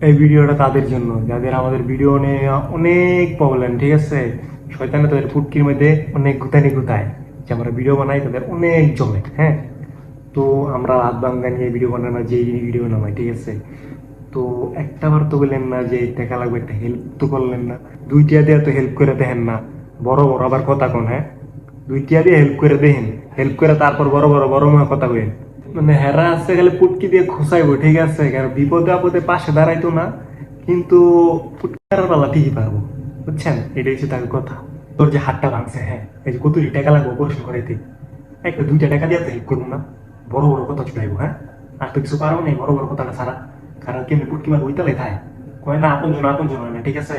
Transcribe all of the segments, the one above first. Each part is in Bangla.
এই ভিডিওটা তাদের জন্য, যাদের আমাদের ভিডিও নিয়ে অনেক প্রবলেম ঠিক আছে? শয়তানে তাদের ফুটকির মধ্যে অনেক গুতানি গুতায়। যে আমরা ভিডিও বানাই, তাদের অনেক জমে হ্যাঁ? তো আমরা হাত বাঙ্গা নিয়ে ভিডিও বানাই না যে ভিডিও নামাই ঠিক আছে? তো একটা বার তো বললেন না যে টাকা লাগবে, একটা হেল্প তো করলেন না। দুইটা দিয়ে তো হেল্প করে দেখেন না। বড় বড় আবার কথা কোন হ্যাঁ? দুইটা দিয়ে হেল্প করে দেখেন। হেল্প করে তারপর বড় বড় বড় কথা কইেন। মানে হেরা আছে গেলে পুটকি দিয়ে খোসাইবো ঠিক আছে? কারণ বিপদে আপদে পাশে দাঁড়াইতো না, কিন্তু পুটকার বেলা ঠিকই পারব, বুঝছেন? এটাই হচ্ছে তার কথা। তোর যে হাতটা ভাঙছে হ্যাঁ এই যে কত টাকা লাগবো অপারেশন করাইতে? একটা দুইটা টাকা দিয়ে হেল্প করব না। বড় বড় কথা চুটাইবো হ্যাঁ? আর তো কিছু পারব নেই, বড় বড় কথাটা ছাড়া। কারণ কেমনি পুটকি মার ওইতালে খায় কয় না আপন জন আপন জন না, ঠিক আছে?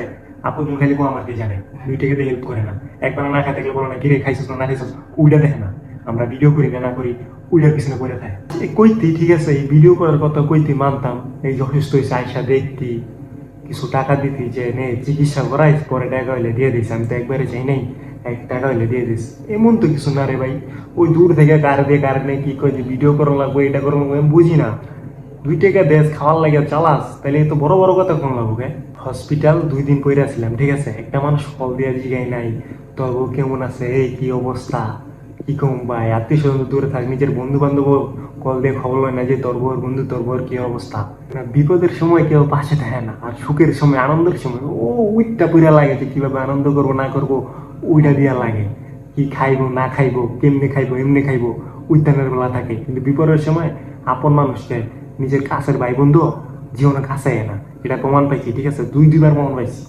আপন জন খালি আমার দিয়ে জানে। দুই টাকা দিয়ে হেল্প করে না। একবার না খাইতে গেলে বলো না গিরে খাইছিস না না খাইছিস? ওইটা দেখে না। আমরা ভিডিও করি না করি ওইটার পিছনে পড়ে থাকে। এই কইতি ঠিক আছে, এই ভিডিও করার কথা কইতি মানতাম, এই যথেষ্ট হয়েছে দেখতি, কিছু টাকা দিতি যে, নে, চিকিৎসা করাই, পরে টাকা হইলে দিয়ে দিস, আমি তো একবারে চাই নাই, এক টাকা হইলে দিয়ে দিস। এমন তো কিছু না রে ভাই, ওই দূর থেকে কার দিয়ে কার নেই কি কই যে ভিডিও করা লাগবো, এটা করা লাগবো, আমি বুঝি না। দুই টাকা দেশ খাওয়ার লাগে চালাস তাহলে তো বড় বড় কথা কোন লাগবো কে হসপিটাল দুই দিন পরে আসছিলাম ঠিক আছে? একটা মানুষ কল দিয়ে জিগাই নাই তবু কেমন আছে, এই কি অবস্থা? কি কম ভাই আত্মীয় স্বজন দূরে থাক, নিজের বন্ধু বান্ধব কল দিয়ে খবর লয় না যে তোর বউর বন্ধু, তোর বউর কি অবস্থা। বিপদের সময় কেউ পাশে থাকে না, আর সুখের সময়, আনন্দের সময়, ও উইটটা পুরা লাগে যে কীভাবে আনন্দ করব, না করব ওইটা দিয়া লাগে। কি খাইবো, না খাইবো, কেমনে খাইবো, এমনি খাইবো উইতানের বেলা থাকে। কিন্তু বিপদের সময় আপন মানুষকে নিজের কাছের ভাই বন্ধু জীবনে কাছে না। এটা প্রমাণ পাইছি, ঠিক আছে? দুই দুইবার প্রমাণ পাইছি।